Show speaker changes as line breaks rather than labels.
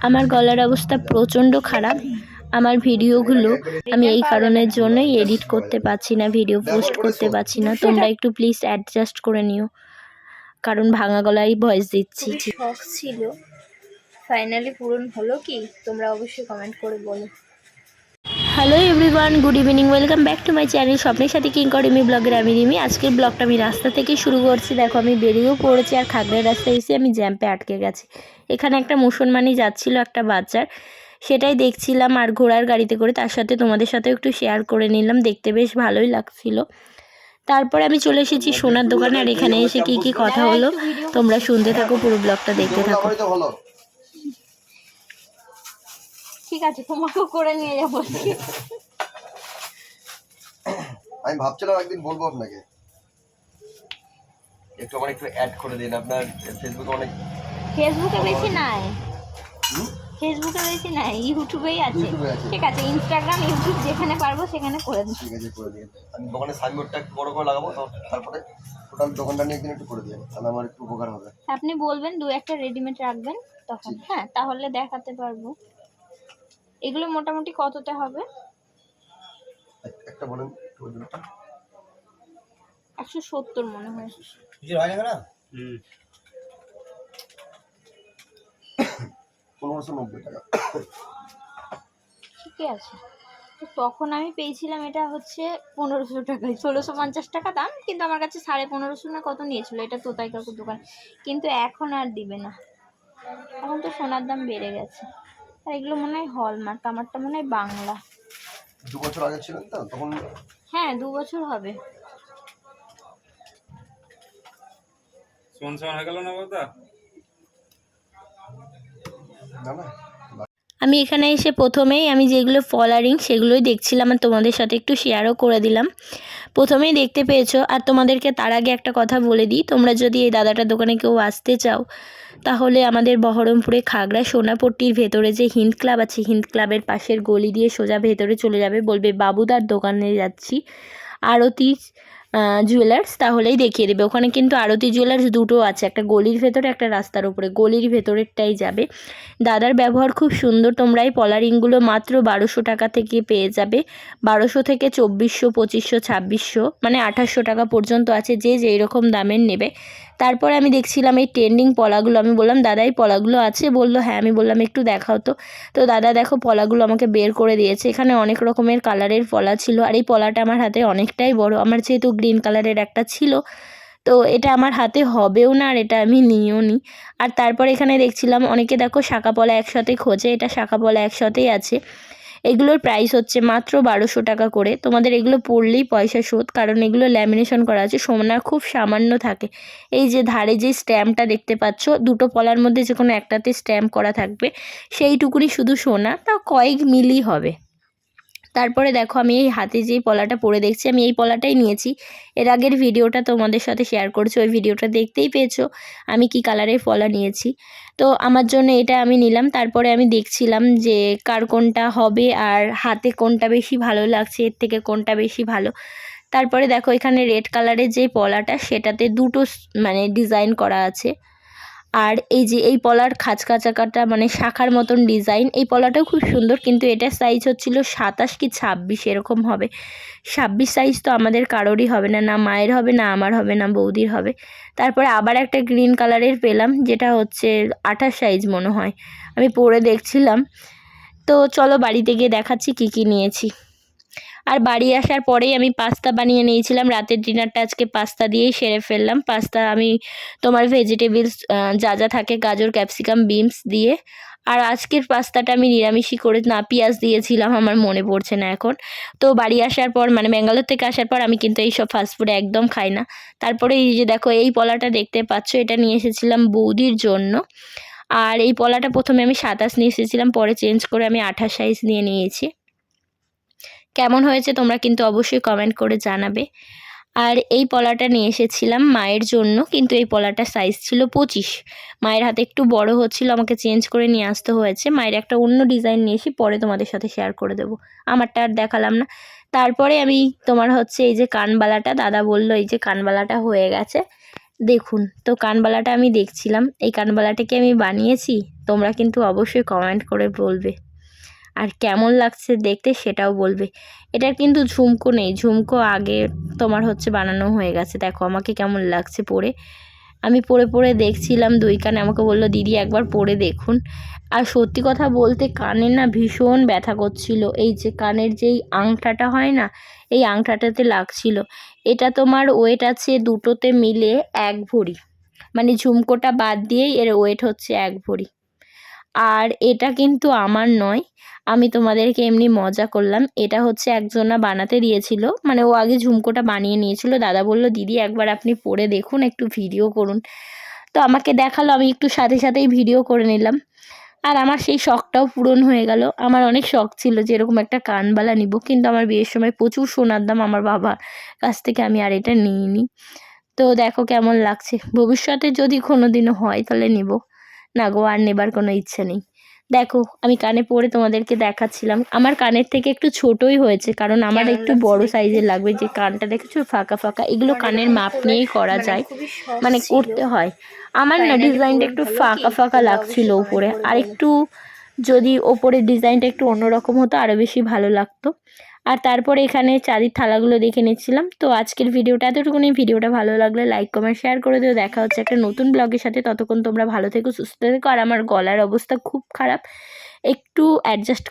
আমার গলার অবস্থা প্রচণ্ড খারাপ। আমার ভিডিওগুলো আমি এই কারণের জন্যই এডিট করতে পারছি না ভিডিও পোস্ট করতে পারছি না। তোমরা একটু প্লিজ অ্যাডজাস্ট করে নিও। কারণ ভাঙা গলায় ভয়েস দিচ্ছি। শখ ছিল। ফাইনালি পূরণ হলো কি? তোমরা অবশ্যই কমেন্ট করে বলো। Hello everyone good evening welcome back to my channel স্বপ্নের সাথে কিং করিমি ব্লগের আমি রিমি। আজকের ব্লগটা আমি রাস্তা থেকে শুরু করছি। দেখো, আমি বেরিয়েও পড়েছি আর খাগড়ার রাস্তায় এসে আমি জ্যাম্পে আটকে গেছি। এখানে একটা মুসলমানই যাচ্ছিল, একটা বাচ্চার। সেটাই দেখছিলাম আর ঘোড়ার গাড়িতে করে তার সাথে তোমাদের সাথে একটু শেয়ার করে নিলাম। দেখতে বেশ ভালোই লাগছিল। তারপরে আমি চলে এসেছি সোনার দোকানে আর এখানে এসে কি কি কথা হলো, তোমরা শুনতে থাকো, পুরো ব্লগটা দেখতে থাকো। ঠিক আছে তোমাকেও করে নিয়ে যাব।
আমি ভাবছিলাম একদিন বলব আপনাকে। একটু আমার একটু অ্যাড করে দিন আপনার ফেসবুকে অনেক
ফেসবুকে বেশি নাই। ফেসবুকে বেশি নাই ইউটিউবেই আছে। ঠিক আছে ইনস্টাগ্রাম ইউটিউব যেখানে পারব সেখানে করে দিন।
ঠিক আছে করে দিন। আমি দোকানে সাইনবোর্ডটা একটু বড় করে লাগাবো তারপরে টোটাল দোকানটা নিয়ে একদিন একটু করে দিন তাহলে আমার একটু উপকার হবে।
আপনি বলবেন দু একটা রেডিমেড রাখবেন তখন। হ্যাঁ তাহলে দেখাতে পারব। এগুলো মোটামুটি কততে হবে?
এক- একটা বলেন।
একশো সত্তর মনে হয়।
পনেরোশো নব্বই টাকা।
ঠিকই আছে। তো তখন আমি পেয়েছিলাম এটা হচ্ছে পনেরোশো টাকায়। ষোলোশো পঞ্চাশ টাকা দাম কিন্তু আমার কাছে সাড়ে পনেরোশো না কত নিয়েছিল এটা তোতাই কাকুর দোকান। কিন্তু এখন আর দিবে না। এখন তো সোনার দাম বেড়ে গেছে। আর এগুলো মনে হয় হলমার্ক আমারটা মনে হয় বাংলা।
দু বছর আগে ছিলেন তো তখন
হ্যাঁ দু বছর হবে।
হয়ে গেল না
না।
আমি এখানে এসে প্রথমেই আমি যেগুলো ফলারিং সেগুলোই দেখছিলাম আর তোমাদের সাথে একটু শেয়ারও করে দিলাম। প্রথমেই দেখতে পেয়েছ আর তোমাদেরকে তার আগে একটা কথা বলে দিই তোমরা যদি এই দাদাটার দোকানে কেউ আসতে চাও তাহলে আমাদের বহরমপুরে খাগড়া সোনাপট্টির ভেতরে যে হিন্দ ক্লাব আছে, হিন্দ ক্লাবের পাশের গলি দিয়ে সোজা ভেতরে চলে যাবে বলবে, বাবুদার দোকানে যাচ্ছি। আরতি জুয়েলার্স তাহলেই দেখিয়ে দেবে। ওখানে কিন্তু আরতি জুয়েলার্স দুটো আছে, একটা গলির ভেতরে, একটা রাস্তার উপরে। গলির ভেতরেরটাই যাবে। দাদার ব্যবহার খুব সুন্দর তোমরা এই পলারিংগুলো মাত্র বারোশো টাকা থেকে পেয়ে যাবে। বারোশো থেকে চব্বিশশো, পঁচিশশো, ছাব্বিশশো মানে আঠাশশো টাকা পর্যন্ত আছে, যে যেই রকম দামের নেবে। তারপর আমি দেখছিলাম এই ট্রেন্ডিং পলাগুলো, আমি বললাম, দাদা, এই পলাগুলো আছে? বলল হ্যাঁ। আমি বললাম, একটু দেখাও তো। তো দাদা, দেখো, পলাগুলো আমাকে বের করে দিয়েছে। এখানে অনেক রকমের কালারের পলা ছিল, আর এই পলাটা আমার হাতে অনেকটাই বড়। আমার যেহেতু গ্রিন কালারের একটা ছিল। তো এটা আমার হাতে হবেও না আর এটা আমি নিয়েও নি। আর তারপর এখানে দেখছিলাম অনেকে দেখো শাখা পলা একসাথে খোঁজে, এটা শাখা পলা একসাথেই আছে। এগুলোর প্রাইস হচ্ছে মাত্র বারোশো টাকা করে। তোমাদের এগুলো পড়লেই পয়সা শোধ, কারণ এগুলো ল্যামিনেশন করা আছে সোনা খুব সামান্য থাকে। এই যে ধারে যে স্ট্যাম্পটা দেখতে পাচ্ছ, দুটো পলার মধ্যে যে কোনো একটাতে স্ট্যাম্প করা থাকবে। সেইটুকুনি শুধু সোনা, তা কয়েক মিলি হবে। তারপরে দেখো আমি এই হাতে যেই পলাটা পরে দেখছি, আমি এই পলাটাই নিয়েছি। এর আগের ভিডিওটা তোমাদের সাথে শেয়ার করছি, ওই ভিডিওটা দেখতেই পেয়েছ, আমি কি কালারের পলা নিয়েছি। তো আমার জন্য এটা আমি নিলাম, তারপরে আমি দেখছিলাম যে কার কোনটা হবে আর হাতে কোনটা বেশি ভালো লাগছে, এর থেকে কোনটা বেশি ভালো। তারপরে দেখো এখানে রেড কালারের যে পলাটা, সেটাতে দুটো মানে ডিজাইন করা আছে। আর এই যে এই পলার খাঁচকা চাকাটা মানে শাখার মতন ডিজাইন এই পলাটাও খুব সুন্দর, কিন্তু এটা সাইজ হচ্ছিল সাতাশ কি ছাব্বিশ এরকম হবে। ছাব্বিশ সাইজ তো আমাদের কারোরই হবে না না মায়ের হবে, না আমার হবে, না বৌদির হবে। তারপরে আবার একটা গ্রিন কালারের পেলাম, যেটা হচ্ছে আঠাশ সাইজ মনে হয়। আমি পরে দেখছিলাম। তো চলো বাড়িতে গিয়ে দেখাচ্ছি কী কী নিয়েছি। আর বাড়ি আসার পরেই আমি পাস্তা বানিয়ে নিয়েছিলাম। রাতের ডিনারটা আজকে পাস্তা দিয়েই সেরে ফেললাম। পাস্তা আমি তোমার ভেজিটেবলস যা যা থাকে, গাজর ক্যাপসিকাম বিনস দিয়ে। আর আজকের পাস্তাটা আমি নিরামিষই করে না, পেঁয়াজ দিয়েছিলাম, আমার মনে পড়ছে না এখন। তো বাড়ি আসার পর মানে ব্যাঙ্গালোর থেকে আসার পর আমি কিন্তু এইসব ফাস্টফুড একদম খাই না। তারপরে এই যে দেখো, এই পলাটা দেখতে পাচ্ছ, এটা নিয়ে এসেছিলাম বৌদির জন্য। আর এই পলাটা প্রথমে আমি সাতাশ নিয়ে এসেছিলাম, পরে চেঞ্জ করে আমি আঠাশ সাইজ নিয়ে নিয়েছি। কেমন হয়েছে তোমরা কিন্তু অবশ্যই কমেন্ট করে জানাবে। আর এই পলাটা নিয়ে এসেছিলাম মায়ের জন্য, কিন্তু এই পলাটার সাইজ ছিল পঁচিশ। মায়ের হাতে একটু বড় হচ্ছিল, আমাকে চেঞ্জ করে নিয়ে আসতে হয়েছে। মায়ের একটা অন্য ডিজাইন নিয়ে এসে পরে তোমাদের সাথে শেয়ার করে দেবো। আমারটা আর দেখালাম না। তারপরে আমি তোমার হচ্ছে এই যে কানবালাটা, দাদা বলল এই যে কানবালাটা হয়ে গেছে। দেখুন, তো কানবালাটা আমি দেখছিলাম। এই কানবালাটা কি আমি বানিয়েছি? তোমরা কিন্তু অবশ্যই কমেন্ট করে বলবে। আর কেমন লাগছে দেখতে সেটাও বলবে। এটার কিন্তু ঝুমকো নেই। ঝুমকো আগে তোমার হচ্ছে বানানো হয়ে গেছে। দেখো আমাকে কেমন লাগছে পরে আমি পরে পরে দেখছিলাম দুই কানে। আমাকে বলল, দিদি, একবার পরে দেখুন। আর সত্যি কথা বলতে কানে না ভীষণ ব্যথা করছিল। এই যে কানের যেই আংটাটা হয় না, এই আংটাটাতে লাগছিল। এটা তোমার ওয়েট আছে দুটোতে মিলে এক ভরি। মানে ঝুমকোটা বাদ দিয়েই এর ওয়েট হচ্ছে এক ভরি। আর এটা কিন্তু আমার নয়। আমি তোমাদেরকে এমনি মজা করলাম। এটা হচ্ছে একজনা বানাতে দিয়েছিল। মানে ও আগে ঝুমকোটা বানিয়ে নিয়েছিল। দাদা বলল, দিদি, একবার আপনি পরে দেখুন, একটু ভিডিও করুন। তো আমাকে দেখাল। আমি একটু সাথে সাথেই ভিডিও করে নিলাম। আর আমার সেই শখটাও পূরণ হয়ে গেল। আমার অনেক শখ ছিল যে এরকম একটা কানবালা নিব। কিন্তু আমার বিয়ের সময় প্রচুর সোনার দাম আমার বাবার কাছ থেকে আমি আর এটা নিইনি। তো দেখো কেমন লাগছে। ভবিষ্যতে যদি কোনো দিনও হয় তাহলে নিব। না গো আর নেবার কোনো ইচ্ছা নেই। দেখো আমি কানে পরে তোমাদেরকে দেখাচ্ছিলাম। আমার কানের থেকে একটু ছোটই হয়েছে কারণ আমার একটু বড় সাইজের লাগবে যে কানটা দেখেছ ফাঁকা ফাঁকা এগুলো কানের মাপ নিয়েই করা যায়। মানে করতে হয়। আমার না ডিজাইনটা একটু ফাঁকা ফাঁকা লাগছিল উপরে। আর একটু যদি ওপরে ডিজাইনটা একটু অন্যরকম হতো আরও বেশি ভালো লাগতো। আর তারপর এখানে চাঁদির থালাগুলো দেখে নিচ্ছিলাম। তো আজকের ভিডিওটা এতটুকুনি। ভিডিওটা ভালো লাগলে লাইক, কমেন্ট, শেয়ার করে দিও। দেখা হচ্ছে একটা নতুন ব্লগের সাথে। ততক্ষণ তোমরা ভালো থেকো, সুস্থ থেকো। আর আমার গলার অবস্থা খুব খারাপ। একটু অ্যাডজাস্ট